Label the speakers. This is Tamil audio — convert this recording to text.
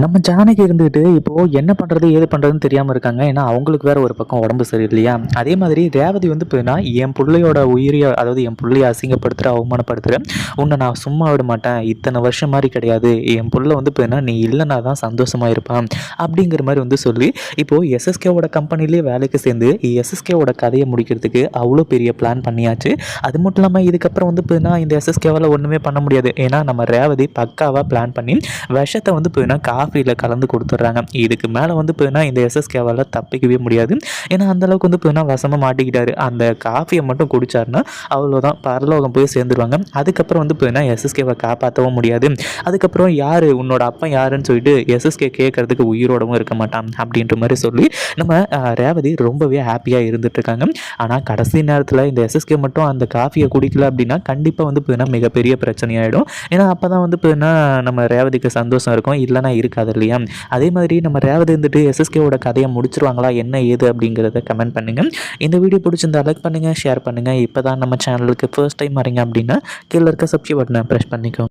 Speaker 1: நம்ம ஜானகி இருந்துகிட்டு இப்போது என்ன பண்ணுறது ஏது பண்ணுறதுன்னு தெரியாமல் இருக்காங்க. ஏன்னா அவங்களுக்கு வேற ஒரு பக்கம் உடம்பு சரியில்லையா? அதே மாதிரி ரேவதி வந்து போய்னா என் பிள்ளையோட உயிரியை அதாவது என் பிள்ளைய அசிங்கப்படுத்துகிற அவமானப்படுத்துகிற உன்னை நான் சும்மா விட மாட்டேன். இத்தனை வருஷம் மாதிரி கிடையாது. என் பிள்ளை வந்து போய்னா நீ இல்லைனா தான் சந்தோஷமாக இருப்பான். அப்படிங்கிற மாதிரி வந்து சொல்லி இப்போது எஸ்எஸ்கேவோட கம்பெனிலே வேலைக்கு சேர்ந்து எஸ்எஸ்கேவோட கதையை முடிக்கிறதுக்கு அவ்வளோ பெரிய பிளான் பண்ணியாச்சு. அது மட்டும் இல்லாமல் இதுக்கப்புறம் வந்து போய்னா இந்த எஸ்எஸ்கேவால் ஒன்றுமே பண்ண முடியாது. ஏன்னா நம்ம ரேவதி பக்காவாக பிளான் பண்ணி விஷத்தை வந்து போய்னா காஃபியில் கலந்து கொடுத்துட்றாங்க. இதுக்கு மேலே வந்து போயினா இந்த எஸ்எஸ்கேவால் தப்பிக்கவே முடியாது. ஏன்னா அந்தளவுக்கு வந்து போயினா வசமாக மாட்டிக்கிட்டாரு. அந்த காஃபியை மட்டும் குடிச்சாருன்னா அவ்வளோதான் பரலோகம் போய் சேர்ந்துருவாங்க. அதுக்கப்புறம் வந்து போயினா எஸ்எஸ்கேவை காப்பாற்றவும் முடியாது. அதுக்கப்புறம் யார்? உன்னோட அப்பா யாருன்னு சொல்லிட்டு எஸ்எஸ்கே கேட்கறதுக்கு உயிரோடவும் இருக்க மாட்டான் அப்படின்ற மாதிரி சொல்லி நம்ம ரேவதி ரொம்பவே ஹாப்பியாக இருந்துட்டுருக்காங்க ஆனால் கடைசி நேரத்தில் இந்த எஸ்எஸ்கே மட்டும் அந்த காஃபியை குடிக்கல அப்படின்னா கண்டிப்பாக வந்து போயினா மிகப்பெரிய பிரச்சனையாயிடும். ஏன்னா அப்போ தான் வந்து போயினா நம்ம ரேவதிக்கு சந்தோஷம் இருக்கும். இல்லைனா இருக்காது இல்லையா? அதே மாதிரி நம்ம ரேவதி இருந்துட்டு எஸ்எஸ்கேவோட கதையை முடிச்சிருவாங்களா? என்ன ஏது அப்படிங்கிறத கமெண்ட் பண்ணுங்கள் இந்த வீடியோ பிடிச்சிருந்தா லைக் பண்ணுங்கள் ஷேர் பண்ணுங்கள் இப்போ தான் நம்ம சேனலுக்கு ஃபர்ஸ்ட் டைம் வரீங்க அப்படின்னா கீழே இருக்க சப்ஸ்கிரைப் பட்டனை ப்ரெஸ் பண்ணிக்கோ